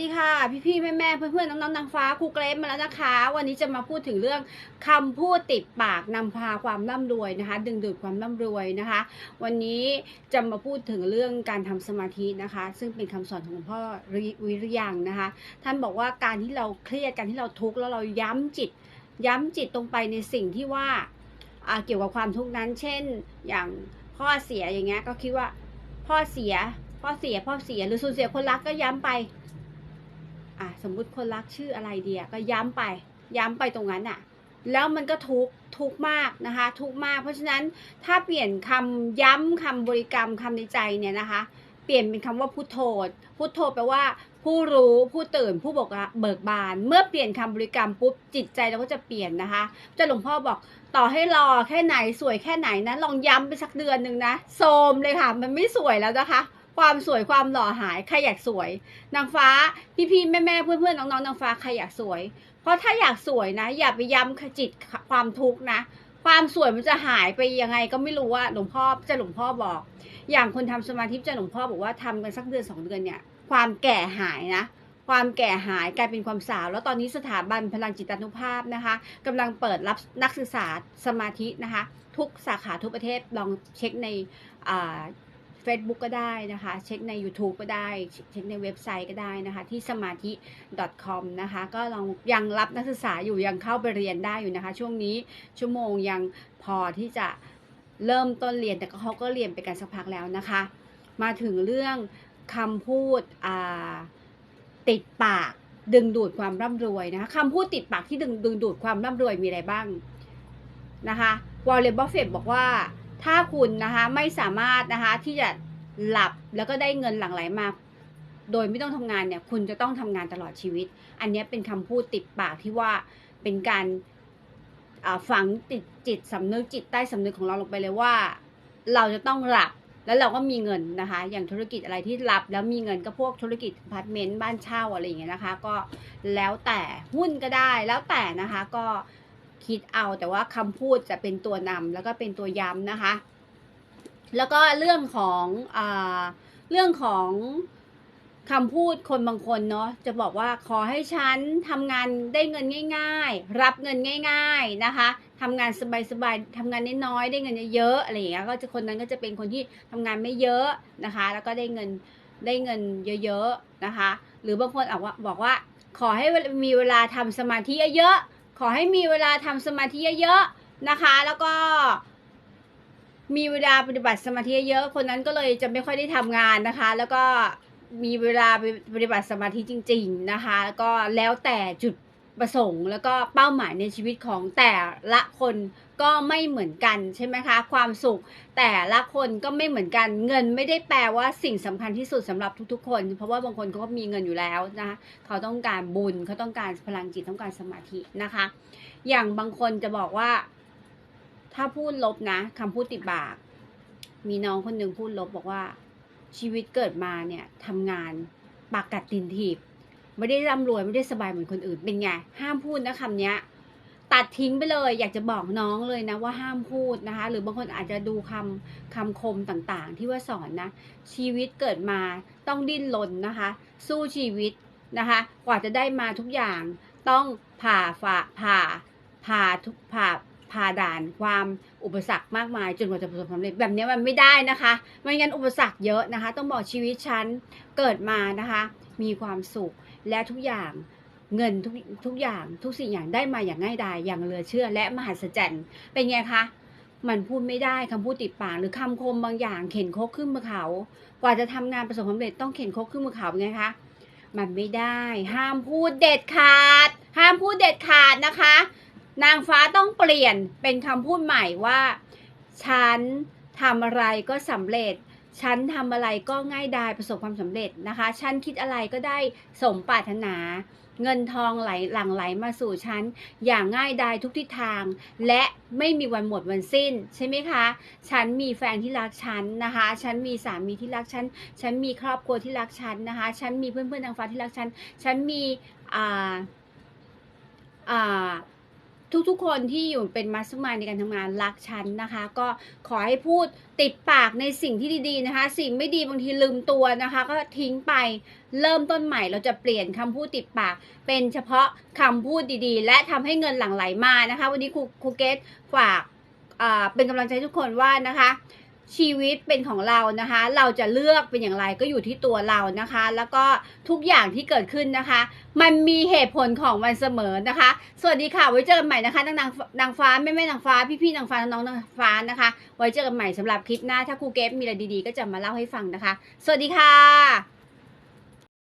ดีค่ะพี่พี่ๆแม่แม่ๆเพื่อนเพื่อนๆน้องๆนางฟ้าครูเกรซมาแล้วนะคะ วันนี้จะมาพูดถึงเรื่องคำพูดติดปากนำพาความร่ำรวยนะคะ ดึงดูดความร่ำรวยนะคะ วันนี้จะมาพูดถึงเรื่องการทำสมาธินะคะ ซึ่งเป็นคำสอนของหลวงพ่อวิริยังนะคะ ท่านบอกว่าการที่เราเครียดการที่เราทุกข์แล้วเราย้ำจิต ย้ำจิตตรงไปในสิ่งที่ว่าอ่าเกี่ยวกับความทุกข์นั้น เช่น อย่างพ่อเสียอย่างเงี้ยก็คิดว่าพ่อเสียพ่อเสียพ่อเสียหรือสูญเสียคนรักก็ย้ำไป อะสมมุติคนรักชื่ออะไรเดียก็ย้ำไป ย้ำไปตรงนั้นอะแล้วมันก็ทุกทุกมากนะคะ ทุกมาก เพราะฉะนั้นถ้าเปลี่ยนคำย้ำคำบริกรรมคำในใจเนี่ยนะคะ เปลี่ยนเป็นคำว่าพุทโธพุทโธแปลว่า ผู้รู้ผู้ตื่นผู้บอกเบิกบาน เมื่อเปลี่ยนคำบริกรรมปุ๊บจิตใจเราก็จะเปลี่ยนนะคะจะหลวงพ่อบอกต่อให้รอแค่ไหนสวยแค่ไหนนะลองย้ำไปสักเดือนหนึ่งนะโซมเลยค่ะ มันไม่สวยแล้วนะคะ ความสวยความหล่อหายใครอยากสวย นางฟ้าพี่พี่แม่แม่ๆเพื่อนเพื่อนๆน้องๆนางฟ้าใครอยากสวย เพราะถ้าอยากสวยนะ อย่าไปย้ำขจิตความทุกข์นะ ความสวยมันจะหายไปยังไงก็ไม่รู้ว่าหลวงพ่อจะหลวงพ่อบอก อย่างคนทำสมาธิจะหลวงพ่อบอกว่าทำกันสักเดือนสองเดือนเนี่ย ความแก่หายนะความแก่หายกลายเป็นความสาว แล้วตอนนี้สถาบันพลังจิตานุภาพนะคะกำลังเปิดรับนักศึกษาสมาธินะคะ ทุกสาขาทุกประเทศลองเช็คในอ่า Facebook ก็ได้นะคะ เช็คใน YouTube ก็ได้ เช็คในเว็บไซต์ก็ได้นะคะ ที่สมาธิ .com นะคะ ก็ลองยังรับนักศึกษาอยู่ยังเข้าไปเรียนได้อยู่นะคะ ช่วงนี้ชั่วโมงยังพอที่จะเริ่มต้นเรียนแต่ก็เขาก็เรียนไปกันสักพักแล้วนะคะ มาถึงเรื่องคำพูดติดปากดึงดูดความร่ำรวยนะคะคำพูดติดปากที่ดึงดึงดูดความร่ำรวยมีอะไรบ้างนะคะวอลเลนบัฟเฟตบอกว่า ถ้าคุณนะคะไม่สามารถนะคะที่จะหลับแล้วก็ได้เงินหลั่งไหลมา โดยไม่ต้องทำงานเนี่ยคุณจะต้องทำงานตลอดชีวิต อันนี้เป็นคำพูดติดปากที่ว่าเป็นการฝังติดจิตสำนึกจิตใต้สำนึกของเราลงไปเลยว่า เราจะต้องหลับแล้วเราก็มีเงินนะคะ อย่างธุรกิจอะไรที่หลับแล้วมีเงินก็พวกธุรกิจพาร์ตเมนต์บ้านเช่าอะไรอย่างเงี้ยนะคะ ก็แล้วแต่หุ้นก็ได้แล้วแต่นะคะก็ คิดเอาแต่ว่าคำพูดจะเป็นตัวนำแล้วก็เป็นตัวย้ำนะคะ แล้วก็เรื่องของอเรื่องของคำพูดคนบางคนเนาะจะบอกว่าขอให้ฉันทำงานได้เงินง่าย ๆ รับเงินง่าย ๆนะคะทำงานสบายๆทำงานน้อยๆได้เงินเยอะๆอะไรอย่างเงี้ยก็จะคนนั้นก็จะเป็นคนที่ทำงานไม่เยอะนะคะ แล้วก็ได้เงินได้เงินเยอะๆนะคะ หรือบางคนอาจว่าบอกว่าขอให้มีเวลาทำสมาธิเยอะๆ ขอให้มีเวลาทำสมาธิเยอะๆนะคะ แล้วก็มีเวลาปฏิบัติสมาธิเยอะ คนนั้นก็เลยจะไม่ค่อยได้ทำงานนะคะ แล้วก็มีเวลาปปฏิบัติสมาธิจริง ๆนะคะแล้วก็แล้วแต่จุด ประสงค์แล้วก็เป้าหมายในชีวิตของแต่ละคนก็ไม่เหมือนกันใช่ไหมคะ ความสุขแต่ละคนก็ไม่เหมือนกัน เงินไม่ได้แปลว่าสิ่งสำคัญที่สุดสำหรับทุกๆ คน เพราะว่าบางคนเขาก็มีเงินอยู่แล้วนะคะเขาต้องการบุญเขาต้องการพลังจิตต้องการสมาธินะคะ อย่างบางคนจะบอกว่า ถ้าพูดลบนะคำพูดติดปาก มีน้องคนหนึ่งพูดลบบอกว่า ชีวิตเกิดมาเนี่ยทำงานปากกัดตินถีบ ไม่ได้ร่ำรวยไม่ได้สบายเหมือนคนอื่นเป็นไงห้ามพูดนะคำนี้ตัดทิ้งไปเลย อยากจะบอกน้องเลยนะว่าห้ามพูดนะคะ หรือบางคนอาจจะดูคำคำคมต่างๆ ที่ว่าสอนนะ ชีวิตเกิดมาต้องดิ้นรนนะคะ สู้ชีวิตนะคะ กว่าจะได้มาทุกอย่างต้องผ่าฝ่าผ่าผ่าทุกผ่าผ่าด่านความอุปสรรคมากมายจนกว่าจะประสบความสำเร็จแบบนี้มันไม่ได้นะคะไม่งั้นอุปสรรคเยอะนะคะ ต้องบอกชีวิตฉันเกิดมานะคะ มีความสุข และทุกอย่างเงินทุกทุกอย่างทุกสิ่งอย่างได้มาอย่างง่ายดายอย่างเหลือเชื่อ และมหัศจรรย์เป็นไงคะมันพูดไม่ได้คำพูดติดปากหรือคำคมบางอย่าง เข็นโคกขึ้นมือเขา กว่าจะทำงานประสบความสำเร็จต้องเข็นโคกขึ้นมือเขาเป็นไงคะมันไม่ได้ ห้ามพูดเด็ดขาด ห้ามพูดเด็ดขาดนะคะ นางฟ้าต้องเปลี่ยนเป็นคำพูดใหม่ว่า ฉันทำอะไรก็สำเร็จ ฉันทำอะไรก็ง่ายดายประสบความสำเร็จนะคะ ฉันคิดอะไรก็ได้สมปรารถนา เงินทองไหลหลั่งไหลมาสู่ฉันอย่างง่ายดายทุกทิศทาง และไม่มีวันหมดวันสิ้นใช่ไหมคะ ฉันมีแฟนที่รักฉันนะคะ ฉันมีสามีที่รักฉัน ฉันมีครอบครัวที่รักฉันนะคะ ฉันมีเพื่อนเพื่อนๆนางฟ้าที่รักฉัน ฉันมีอ่าอ่า ทุกๆ คนที่อยู่เป็นมัสมาในการทำงานรักฉันนะคะ ก็ขอให้พูดติดปากในสิ่งที่ดีๆนะคะ สิ่งไม่ดีบางทีลืมตัวนะคะ ก็ทิ้งไปเริ่มต้นใหม่เราจะเปลี่ยนคำพูดติดปาก เป็นเฉพาะคำพูดดีๆ และทำให้เงินหลั่งไหลมานะคะ วันนี้ครูครูเกตฝากเป็นกำลังใจทุกคนว่านะคะ ชีวิตเป็นของเรานะคะ เราจะเลือกเป็นอย่างไรก็อยู่ที่ตัวเรานะคะ แล้วก็ทุกอย่างที่เกิดขึ้นนะคะ มันมีเหตุผลของมันเสมอนะคะ สวัสดีค่ะ ไว้เจอกันใหม่นะคะนางนางนางฟ้าแม่แม่นางฟ้า พี่พี่นางฟ้าน้องนางฟ้านะคะ ไว้เจอกันใหม่สำหรับคลิปหน้า ถ้าครูเกฟมีอะไรดีๆ ก็จะมาเล่าให้ฟังนะคะ สวัสดีค่ะ